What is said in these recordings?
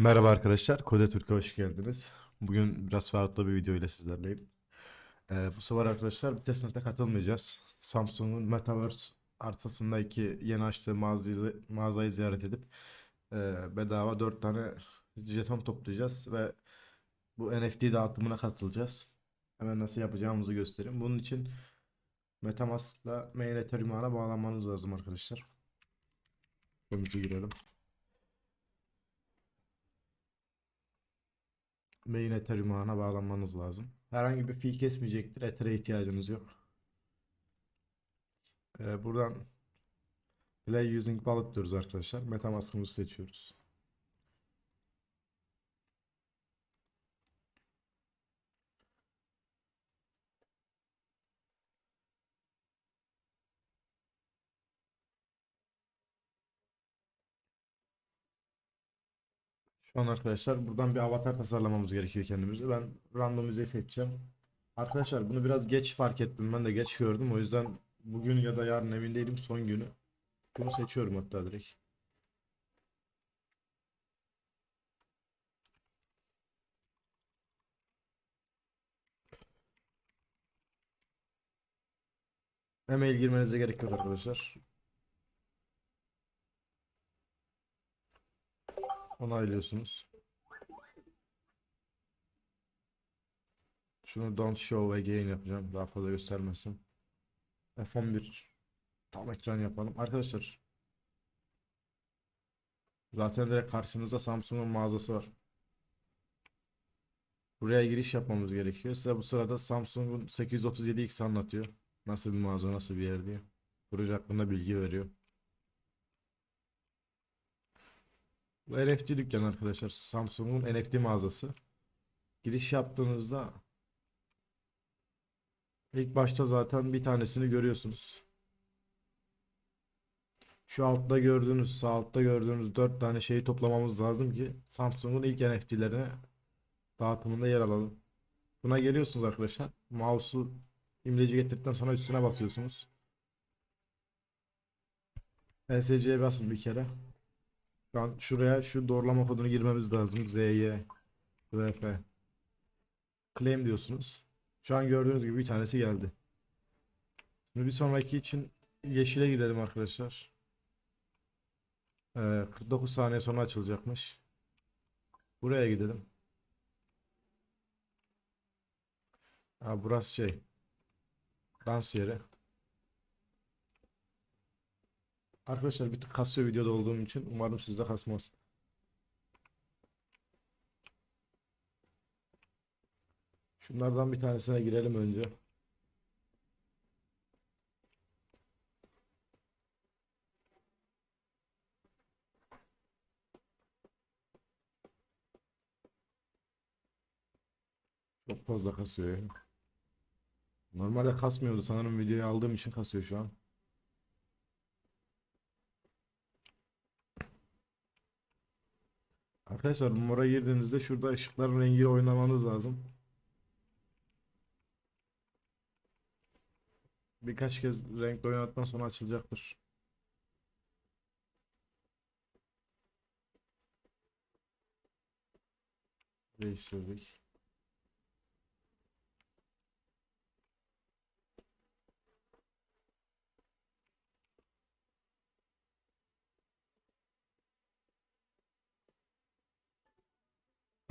Merhaba arkadaşlar, Kode Türk'e hoş geldiniz. Bugün biraz farklı bir video ile sizlerleyim. Ee, bu sefer arkadaşlar bir testnet'e katılmayacağız. Samsung'un Metaverse arsasındaki yeni açtığı mağazayı, mağazayı ziyaret edip e, bedava 4 tane jeton toplayacağız ve bu NFT dağıtımına katılacağız. Hemen nasıl yapacağımızı göstereyim. Bunun için MetaMask'la Main Ethereum bağlanmanız lazım arkadaşlar. Önümüze girelim. Main Ethereum ağına bağlanmanız lazım. Herhangi bir fee kesmeyecektir. Ether'e ihtiyacınız yok. Ee, buradan Play Using Wallet diyoruz arkadaşlar. Metamask'ımızı seçiyoruz. Şu an arkadaşlar buradan bir avatar tasarlamamız gerekiyor kendimize. Ben randomize seçeceğim. Arkadaşlar bunu biraz geç fark ettim. Ben de geç gördüm. O yüzden bugün ya da yarın emin değilim son günü. Bunu seçiyorum hatta direkt. E-mail girmenize gerek yok arkadaşlar. Onaylıyorsunuz. Şunu don't show again yapacağım. Daha fazla göstermesin. F11 tam ekran yapalım. Arkadaşlar zaten direkt karşınızda Samsung'un mağazası var. Buraya giriş yapmamız gerekiyor. Size bu sırada Samsung'un 837X anlatıyor. Nasıl bir mağaza, nasıl bir yer diye. Proje hakkında bilgi veriyor. Bu NFT dükkanı arkadaşlar. Samsung'un NFT mağazası. Giriş yaptığınızda ilk başta zaten bir tanesini görüyorsunuz. Şu altta gördüğünüz, sağ altta gördüğünüz 4 tane şeyi toplamamız lazım ki Samsung'un ilk NFT'lerine dağıtımında yer alalım. Buna geliyorsunuz arkadaşlar. Mouse'u imleci getirdikten sonra üstüne basıyorsunuz. ESC'ye basın bir kere. Şu an şuraya şu doğrulama kodunu girmemiz lazım. ZY VF Claim diyorsunuz. Şu an gördüğünüz gibi bir tanesi geldi. Şimdi bir sonraki için yeşile gidelim arkadaşlar. Ee, 49 saniye sonra açılacakmış. Buraya gidelim. Ha, burası şey. Dans yeri. Arkadaşlar bir tık kasıyor videoda olduğum için umarım sizde kasmaz. Şunlardan bir tanesine girelim önce. Çok fazla kasıyor. Normalde kasmıyordu sanırım videoyu aldığım için kasıyor şu an. Arkadaşlar mora girdiğinizde şurada ışıkların rengiyle oynamanız lazım. Birkaç kez renkle oynadıktan sonra açılacaktır. Değiştirdik.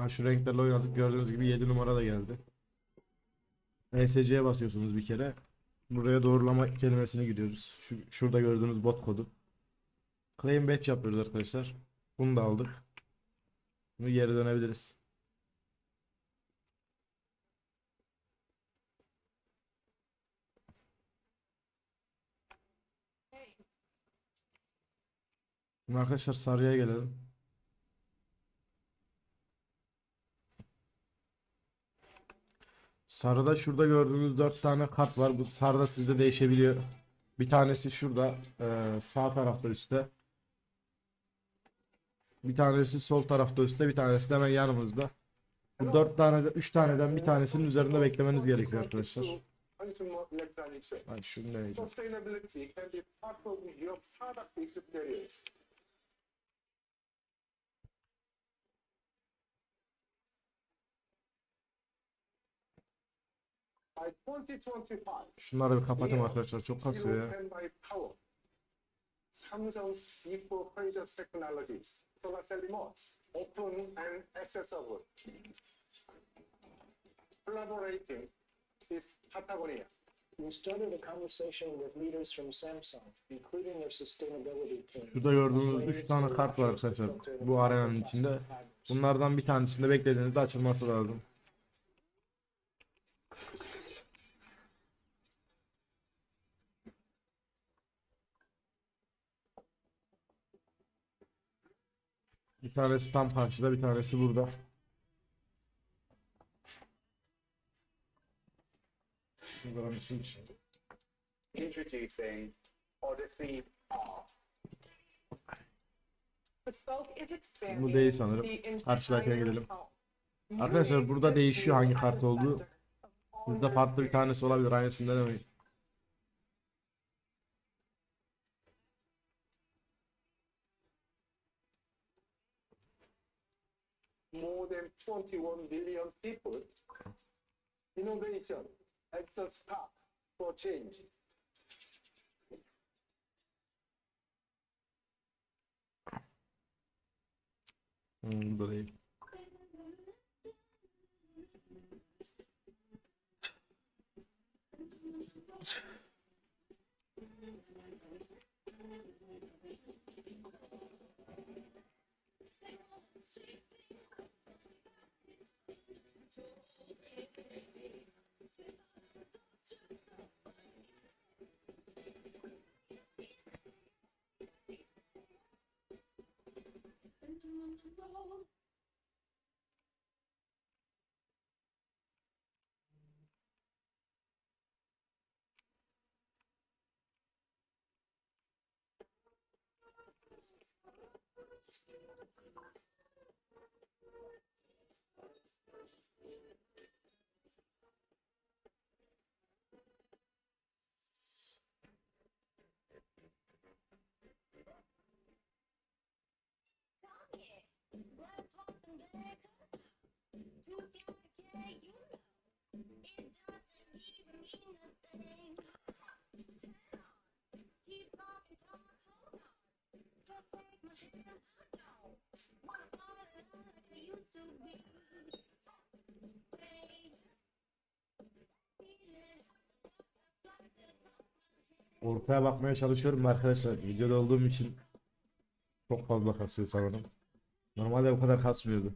Şu renklerle oynadık. Gördüğünüz gibi 7 numara da geldi. ESC'ye basıyorsunuz bir kere. Buraya doğrulama kelimesini giriyoruz. Şu, şurada gördüğünüz bot kodu. Claim batch yapıyoruz arkadaşlar. Bunu da aldık. Bunu geri dönebiliriz. Şimdi arkadaşlar sarıya gelelim. Sarıda şurada gördüğünüz 4 tane kart var. Bu sarıda sizde değişebiliyor. Bir tanesi şurada e, sağ tarafta üstte. Bir tanesi sol tarafta üstte. Bir tanesi de hemen yanımızda. Bu 4 tane 3 taneden bir tanesinin üzerinde beklemeniz gerekiyor arkadaşlar. Ben şunu deneyeceğim. Şunları bir kapatayım arkadaşlar. Çok kasıyor ya. Samsung's equal precious technologies, solar cell remotes, open and accessible. Collaborating with Patagonia. We started a conversation with leaders from Samsung, including their sustainability team. Şurada gördüğünüz 3 tane kart var arkadaşlar. Bu arenanın içinde. Bunlardan bir tanesinde beklediğinizde açılması lazım. Bir tanesi tam karşıda bir tanesi burada. Buradan bir switch. Introducing Odyssey Bu değil sanırım. Karşıdakine gelelim. Arkadaşlar burada değişiyor hangi kart olduğu. Sizde farklı bir tanesi olabilir aynısından demeyin. 41 billion people. Innovation extra spark for change. Bu değil. Ortaya bakmaya çalışıyorum arkadaşlar. Videoda olduğum için çok fazla kasıyor sanırım. Normalde bu kadar kasmıyordu.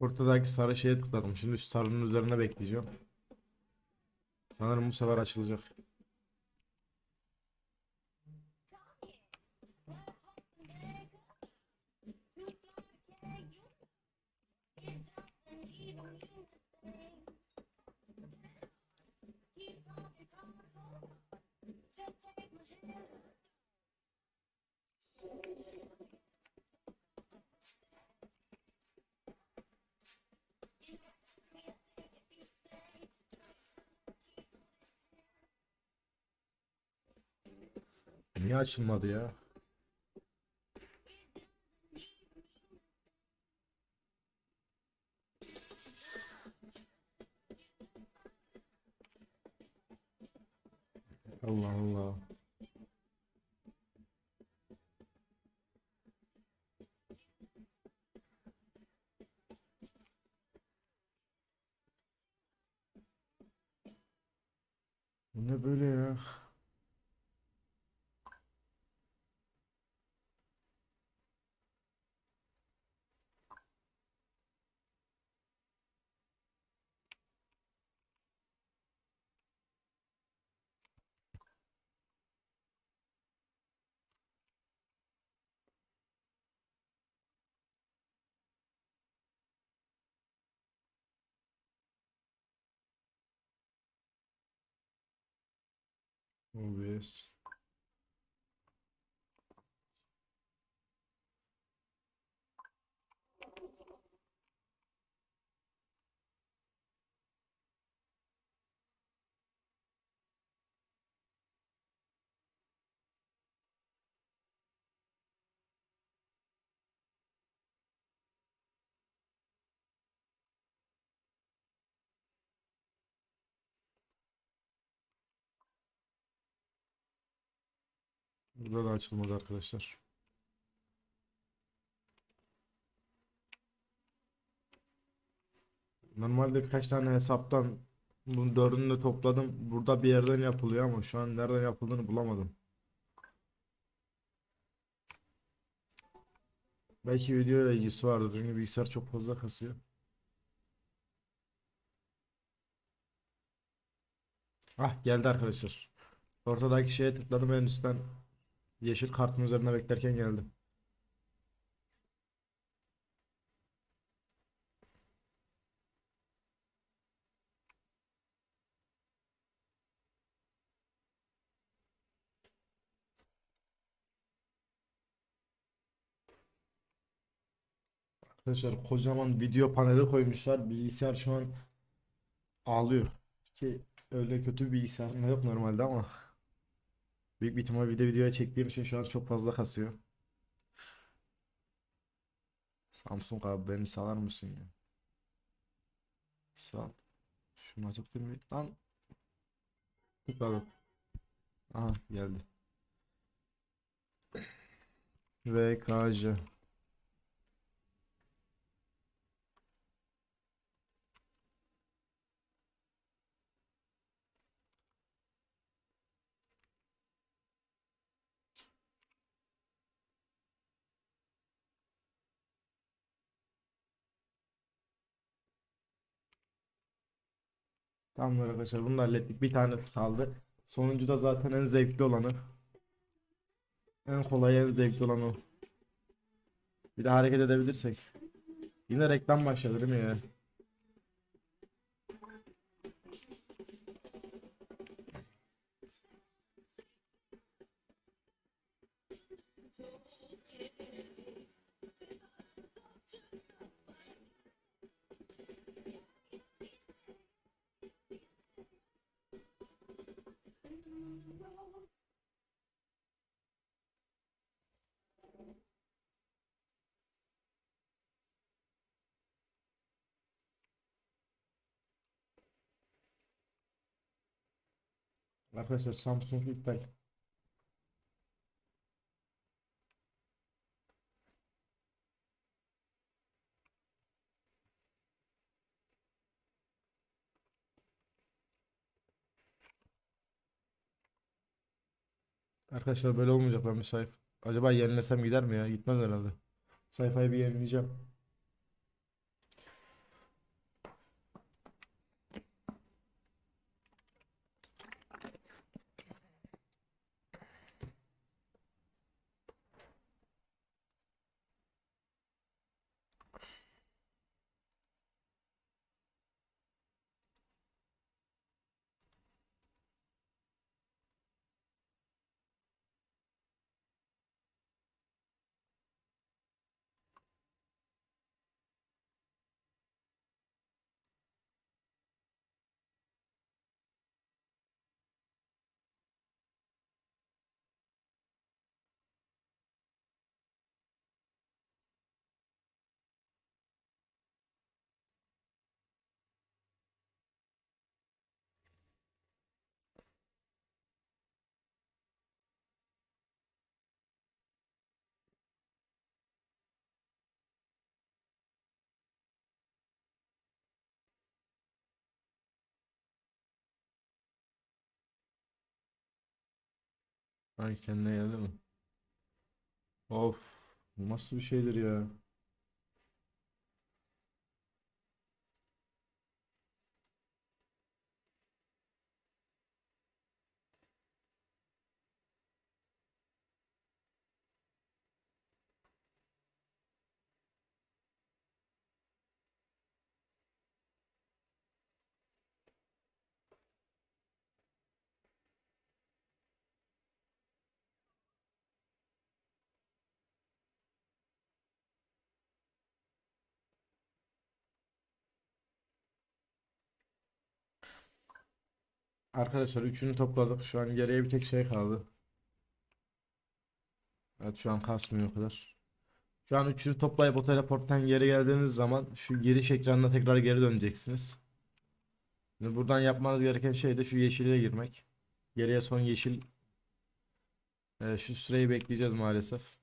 Ortadaki sarı şeye tıkladım. Şimdi şu sarının üzerine bekleyeceğim. Sanırım bu sefer açılacak. Niye açılmadı ya? Allah Allah. Vamos ver se. Burada da açılmadı arkadaşlar. Normalde birkaç tane hesaptan bunun dördünü de topladım. Burada bir yerden yapılıyor ama şu an nereden yapıldığını bulamadım. Belki video ile ilgisi vardır çünkü bilgisayar çok fazla kasıyor. Ah geldi arkadaşlar. Ortadaki şeye tıkladım en üstten yeşil kartın üzerine beklerken geldi. Arkadaşlar kocaman video paneli koymuşlar. Bilgisayar şu an ağlıyor. Ki öyle kötü da yok normalde ama büyük bir ihtimal bir de videoya çektiğim için şu an çok fazla kasıyor. Samsung abi beni salar mısın ya? Sal. Şunu açıp bir lan. Tıkladım. Aha geldi. VKJ. Tamamdır arkadaşlar bunu da hallettik. Bir tanesi kaldı. Sonuncu da zaten en zevkli olanı. En kolay en zevkli olan o. Bir de hareket edebilirsek. Yine reklam başladı değil mi ya? Arkadaşlar Samsung iptal. Arkadaşlar böyle olmayacak ben bir sayfa. Acaba yenilesem gider mi ya? Gitmez herhalde. Sayfayı bir yenileyeceğim. Ay kendine geldi mi? Of. Nasıl bir şeydir ya? Arkadaşlar üçünü topladık. Şu an geriye bir tek şey kaldı. Evet şu an kasmıyor o kadar. Şu an üçünü toplayıp o teleporttan geri geldiğiniz zaman şu giriş ekranına tekrar geri döneceksiniz. Şimdi buradan yapmanız gereken şey de şu yeşile girmek. Geriye son yeşil Ee, şu süreyi bekleyeceğiz maalesef.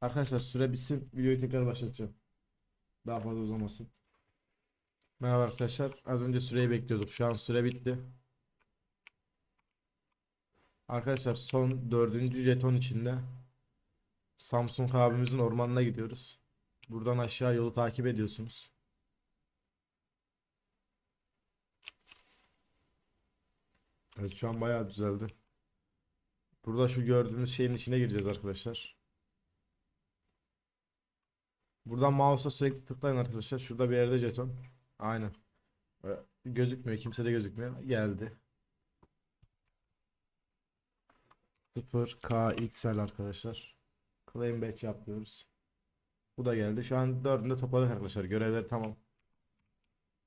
Arkadaşlar süre bitsin. Videoyu tekrar başlatacağım. Daha fazla uzamasın. Merhaba arkadaşlar. Az önce süreyi bekliyorduk. Şu an süre bitti. Arkadaşlar son dördüncü jeton içinde Samsung abimizin ormanına gidiyoruz. Buradan aşağı yolu takip ediyorsunuz. Evet şu an bayağı düzeldi. Burada şu gördüğünüz şeyin içine gireceğiz arkadaşlar. Buradan mouse'a sürekli tıklayın arkadaşlar. Şurada bir yerde jeton. Aynen. Gözükmüyor. Kimse de gözükmüyor. Geldi. 0 KXL arkadaşlar. Claim batch yapıyoruz. Bu da geldi. Şu an dördünü de topladık arkadaşlar. Görevler tamam.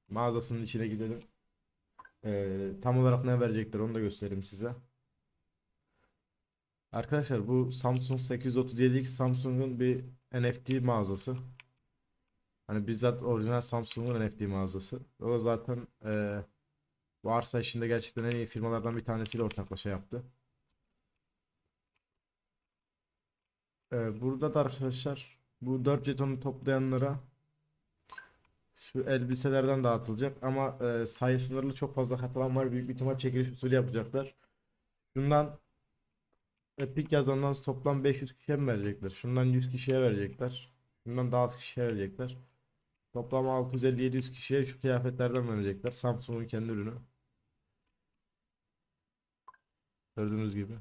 Mağazasının içine gidelim. Ee, tam olarak ne verecekler onu da göstereyim size. Arkadaşlar bu Samsung 837X Samsung'un bir NFT mağazası. Hani bizzat orijinal Samsung'un NFT mağazası. O zaten e, varsa işinde gerçekten en iyi firmalardan bir tanesiyle ortaklaşa yaptı. E, burada da arkadaşlar bu 4 jetonu toplayanlara şu elbiselerden dağıtılacak ama e, sayı sınırlı çok fazla katılan var. Büyük bir ihtimal çekiliş usulü yapacaklar. Şundan Epic yazandan toplam 500 kişiye mi verecekler? Şundan 100 kişiye verecekler. Şundan daha az kişiye verecekler. Toplam 650-700 kişiye şu kıyafetlerden verecekler. Samsung'un kendi ürünü. Gördüğünüz gibi.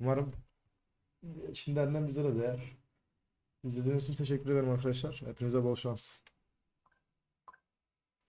Umarım içinden bize de değer. İzlediğiniz için teşekkür ederim arkadaşlar. Hepinize bol şans.